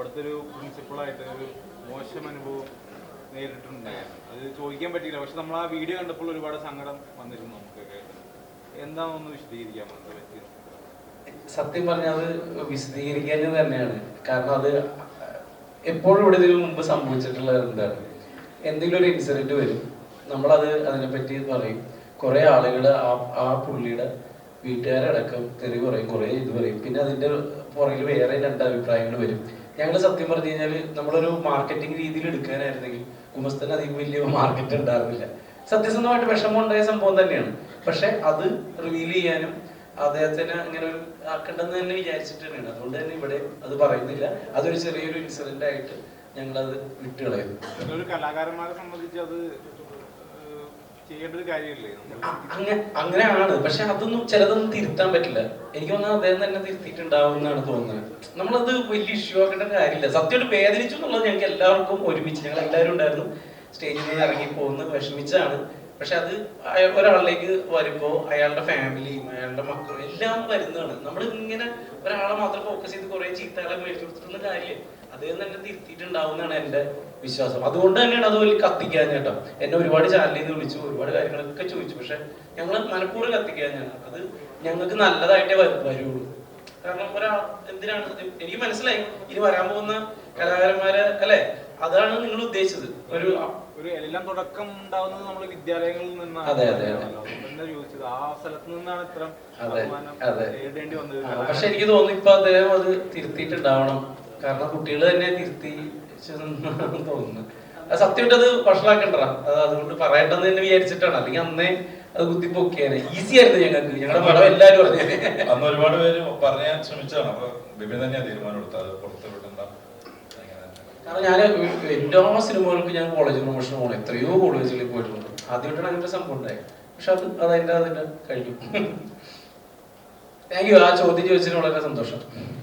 അവിടുത്തെ ഒരു പ്രിൻസിപ്പളായിട്ട് ഒരു മോശം അനുഭവം നേരിട്ടിട്ടുണ്ടായിരുന്നു അത് ചോദിക്കാൻ പറ്റിയില്ല. പക്ഷെ നമ്മൾ ആ വീഡിയോ കണ്ടപ്പോൾ ഒരുപാട് സങ്കടം വന്നിരുന്നു നമുക്കൊക്കെ. എന്താണെന്ന് വിശദീകരിക്കാൻ സത്യം പറഞ്ഞാൽ അത് വിശദീകരിക്കാൻ തന്നെയാണ്. കാരണം അത് എപ്പോഴും ഇവിടെ ഇതിനു മുമ്പ് സംഭവിച്ചിട്ടുള്ള എന്താണ് എന്തെങ്കിലും ഒരു ഇൻസിഡന്റ് വരും. നമ്മളത് അതിനെപ്പറ്റി പറയും. കുറെ ആളുകൾ ആ ആ പുള്ളിയുടെ വീട്ടുകാരടക്കം തെറി പറയും കുറെ ഇത് പറയും. പിന്നെ അതിന്റെ പുറകിൽ വേറെ രണ്ട് അഭിപ്രായങ്ങൾ വരും. ഞങ്ങൾ സത്യം പറഞ്ഞു കഴിഞ്ഞാൽ നമ്മളൊരു മാർക്കറ്റിംഗ് രീതിയിൽ എടുക്കാനായിരുന്നെങ്കിൽ കുമസ്തന് അധികം വലിയ മാർക്കറ്റ് ഉണ്ടായിരുന്നില്ല. സത്യസന്ധമായിട്ട് വിഷമം ഉണ്ടായ സംഭവം തന്നെയാണ്. പക്ഷെ അത് റിവീൽ ചെയ്യാനും അദ്ദേഹത്തിന് അങ്ങനെ ഒരു ആക്കണ്ടെന്ന് തന്നെ വിചാരിച്ചിട്ട് തന്നെയാണ് അതുകൊണ്ട് തന്നെ ഇവിടെ അത് പറയുന്നില്ല. അതൊരു ചെറിയൊരു ഇൻസിഡന്റ് ആയിട്ട് ഞങ്ങൾ അത് വിട്ടുകളയുന്നു കലാകാരന്മാരെ സംബന്ധിച്ച് അത് ഏഹ്, ചെയ്യേണ്ട ഒരു കാര്യമില്ലേ നമ്മൾ അങ്ങനെ അങ്ങനെയാണ് പക്ഷെ അതൊന്നും ചിലതൊന്നും തിരുത്താൻ പറ്റില്ല. എനിക്ക് തോന്നുന്നത് അദ്ദേഹം തന്നെ തിരുത്തിയിട്ടുണ്ടാവും എന്നാണ് തോന്നുന്നത്. നമ്മളത് വലിയ ഇഷ്യൂ ആക്കേണ്ട കാര്യമില്ല. സത്യമായിട്ട് വേദനിച്ചു എന്നുള്ളത് ഞങ്ങൾക്ക് എല്ലാവർക്കും ഒരുമിച്ച്. ഞങ്ങൾ എല്ലാവരും ഉണ്ടായിരുന്നു. സ്റ്റേജിൽ നിന്ന് ഇറങ്ങി പോകുന്ന വിഷമിച്ചാണ് പക്ഷെ അത് ഒരാളിലേക്ക് വരുമ്പോ അയാളുടെ ഫാമിലിയും അയാളുടെ മക്കളും എല്ലാം വരുന്നതാണ്. നമ്മൾ ഇങ്ങനെ ഒരാളെ മാത്രം ഫോക്കസ് ചെയ്ത് കുറെ ചീത്തകളെ മേടിച്ചു കാര്യം കാര്യമില്ല അദ്ദേഹം തന്നെ തിരുത്തിയിട്ടുണ്ടാവുന്നതാണ് എന്റെ വിശ്വാസം. അതുകൊണ്ട് തന്നെയാണ് അത് വലിയ കത്തിക്കാൻ കേട്ടോ. എന്നെ ഒരുപാട് ചാനലിൽ നിന്ന് വിളിച്ചു ഒരുപാട് കാര്യങ്ങളൊക്കെ ചോദിച്ചു. പക്ഷെ ഞങ്ങൾ മനഃപൂർവം കത്തിക്കാൻ ഞാൻ അത് ഞങ്ങൾക്ക് നല്ലതായിട്ടേ വരു- വരുള്ളൂ. കാരണം ഒരാൾ എന്തിനാണ്? എനിക്ക് മനസ്സിലായി. ഇനി വരാൻ പോകുന്ന കലാകാരന്മാരെ അല്ലെ? അതാണ് നിങ്ങൾ ഉദ്ദേശിച്ചത്. ഒരു ഒരു എല്ലാം തുടക്കം ഉണ്ടാവുന്നത് നമ്മൾ വിദ്യാലയങ്ങളിൽ നിന്നാണ്. അതെ, അതെ, അതെ. അതുകൊണ്ട് തന്നെ ചോദിച്ചത്. ആ സ്ഥലത്ത് നിന്നാണ് ഇത്ര അതെ, അപമാനം അതെ. നേരിടേണ്ടി വന്നത്. പക്ഷെ എനിക്ക് തോന്നുന്നു ഇപ്പൊ അദ്ദേഹം അത് തിരുത്തിയിട്ടുണ്ടാവണം. കാരണം കുട്ടികൾ തന്നെ തിരുത്തി തോന്നുന്നു അത് സത്യമായിട്ട് അത് വഷളാക്കണ്ട അത് അതുകൊണ്ട് പറയേണ്ടത് തന്നെ വിചാരിച്ചിട്ടാണ്. അല്ലെങ്കിൽ അന്നേ അത് കുത്തിപ്പൊക്കിയാണ് ഈസി ആയിരുന്നു ഞങ്ങൾക്ക്. ഞങ്ങളുടെ പടം എല്ലാവരും പറഞ്ഞേനെ അന്ന് ഒരുപാട് പേര് പറയാൻ ശ്രമിച്ചതാണ്. അപ്പൊ ബിബിൻ തന്നെയാണ് തീരുമാനം എടുത്തത്. അത് പുറത്ത് വിടണ്ട കാരണം ഞാൻ എല്ലാ സിനിമകൾക്കും ഞാൻ കോളേജ് പ്രൊമോഷൻ പോകണം എത്രയോ കോളേജിൽ പോയിട്ടുണ്ട്. ആദ്യമായിട്ടാണ് അങ്ങനത്തെ സംഭവം ഉണ്ടായത്. പക്ഷെ അത് അതിന്റെ അതിന്റെ കഴിഞ്ഞു. താങ്ക് യു ആ ചോദ്യം ചോദിച്ചതിന് വളരെ സന്തോഷം.